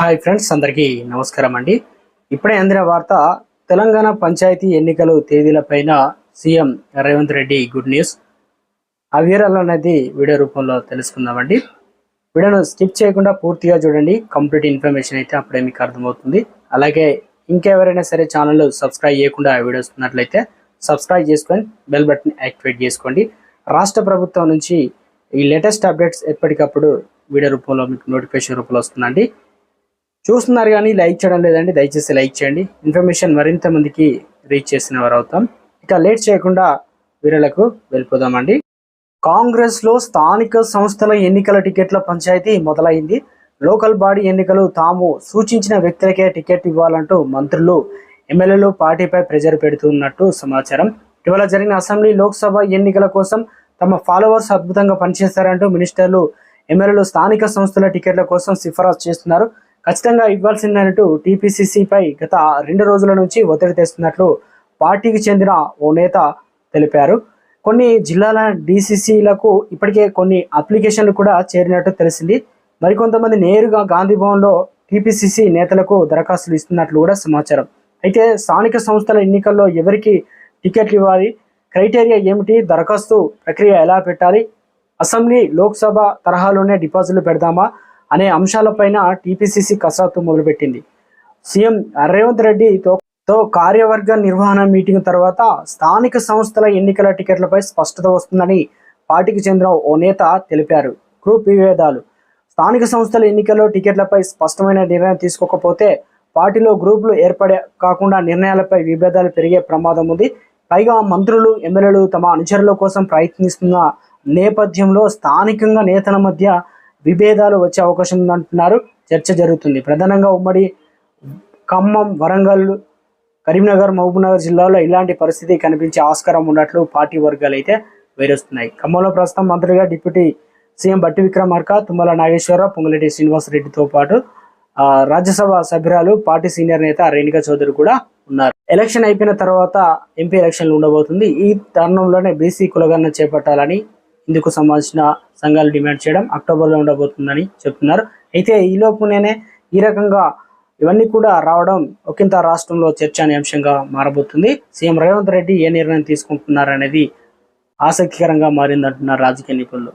Hi friends అందరికీ నమస్కారం అండి. ఇప్పుడే అందిన వార్త తెలంగాణ పంచాయతీ ఎన్నికలు తేదీలపైన CM Revanth Reddy good news. ఆ వివరాలు అనేది వీడియో రూపంలో తెలుసుకుందామండి. వీడియోను స్కిప్ చేయకుండా పూర్తిగా చూడండి. కంప్లీట్ ఇన్ఫర్మేషన్ అయితే అప్పుడే మీకు అర్థమవుతుంది. అలాగే ఇంకెవరైనా సరే ఛానల్ సబ్స్క్రైబ్ చేయకుండా వీడియోస్ ఉన్నట్లయితే సబ్స్క్రైబ్ చేసుకొని బెల్ బటన్ యాక్టివేట్ చేసుకోండి. రాష్ట్ర ప్రభుత్వం నుంచి ఈ లేటెస్ట్ అప్డేట్స్ ఎప్పటికప్పుడు వీడియో రూపంలో మీకు నోటిఫికేషన్ రూపంలో వస్తుందండి. చూస్తున్నారు కానీ లైక్ చేయడం లేదండి. దయచేసి లైక్ చేయండి. ఇన్ఫర్మేషన్ మరింత మందికి రీచ్ చేసిన వారు అవుతాం. ఇక లేట్ చేయకుండా వీరలకు వెళ్ళిపోదామండి. కాంగ్రెస్లో స్థానిక సంస్థల ఎన్నికల టికెట్ల పంచాయతీ మొదలైంది. లోకల్ బాడీ ఎన్నికలు తాము సూచించిన వ్యక్తులకే టికెట్ ఇవ్వాలంటూ మంత్రులు ఎమ్మెల్యేలు పార్టీపై ప్రెజర్ పెడుతున్నట్టు సమాచారం. ఇటీవల జరిగిన అసెంబ్లీ లోక్సభ ఎన్నికల కోసం తమ ఫాలోవర్స్ అద్భుతంగా పనిచేస్తారంటూ మినిస్టర్లు ఎమ్మెల్యేలు స్థానిక సంస్థల టికెట్ల కోసం సిఫారసు చేస్తున్నారు. ఖచ్చితంగా ఇవ్వాల్సిందంటూ టీపీసీసీపై గత రెండు రోజుల నుంచి ఒత్తిడి తెస్తున్నట్లు పార్టీకి చెందిన ఓ నేత తెలిపారు. కొన్ని జిల్లాల డీసీసీలకు ఇప్పటికే కొన్ని అప్లికేషన్లు కూడా చేరినట్టు తెలిసింది. మరికొంతమంది నేరుగా గాంధీ భవన్లో టీపీసీసీ నేతలకు దరఖాస్తులు ఇస్తున్నట్లు కూడా సమాచారం. అయితే స్థానిక సంస్థల ఎన్నికల్లో ఎవరికి టికెట్లు ఇవ్వాలి? క్రైటీరియా ఏమిటి? దరఖాస్తు ప్రక్రియ ఎలా పెట్టాలి? అసెంబ్లీ లోక్సభ తరహాలోనే డిపాజిట్లు పెడదామా? అనే అంశాలపైన టీపీసీసీ కసరత్తు మొదలుపెట్టింది. సీఎం రేవంత్ రెడ్డి తో కార్యవర్గ నిర్వహణ మీటింగ్ తర్వాత స్థానిక సంస్థల ఎన్నికల టికెట్లపై స్పష్టత వస్తుందని పార్టీకి చెందిన ఓ నేత తెలిపారు. గ్రూప్ విభేదాలు. స్థానిక సంస్థల ఎన్నికల్లో టికెట్లపై స్పష్టమైన నిర్ణయం తీసుకోకపోతే పార్టీలో గ్రూపులు ఏర్పడే కాకుండా నిర్ణయాలపై విభేదాలు పెరిగే ప్రమాదం ఉంది. పైగా మంత్రులు ఎమ్మెల్యేలు తమ అనుచరుల కోసం ప్రయత్నిస్తున్న నేపథ్యంలో స్థానికంగా నేతల మధ్య విభేదాలు వచ్చే అవకాశం ఉందంటున్నారు. చర్చ జరుగుతుంది. ప్రధానంగా ఉమ్మడి ఖమ్మం వరంగల్ కరీంనగర్ మహబూబ్నగర్ జిల్లాలో ఇలాంటి పరిస్థితి కనిపించే ఆస్కారం ఉన్నట్లు పార్టీ వర్గాలు అయితే వేరుస్తున్నాయి. ఖమ్మంలో ప్రస్తుతం మంత్రిగా డిప్యూటీ సీఎం బట్టి విక్రమార్క తుమ్మల నాగేశ్వరరావు శ్రీనివాస్ శ్రీనివాసరెడ్డితో పాటు రాజ్యసభ సభ్యురాలు పార్టీ సీనియర్ నేత రేణుకా చౌదరి కూడా ఉన్నారు. ఎలక్షన్ అయిపోయిన తర్వాత ఎంపీ ఎలక్షన్లు ఉండబోతుంది. ఈ తరుణంలోనే బీసీ కులగన్న చేపట్టాలని ఇందుకు సంబంధించిన సంఘాలు డిమాండ్ చేయడం అక్టోబర్లో ఉండబోతుందని చెప్తున్నారు. అయితే ఈ నేనే ఈ రకంగా ఇవన్నీ కూడా రావడం ఒకంత రాష్ట్రంలో చర్చానీయాంశంగా మారబోతుంది. సీఎం రేవంత్ రెడ్డి ఏ నిర్ణయం తీసుకుంటున్నారనేది ఆసక్తికరంగా మారిందంటున్నారు రాజకీయ నిపుణులు.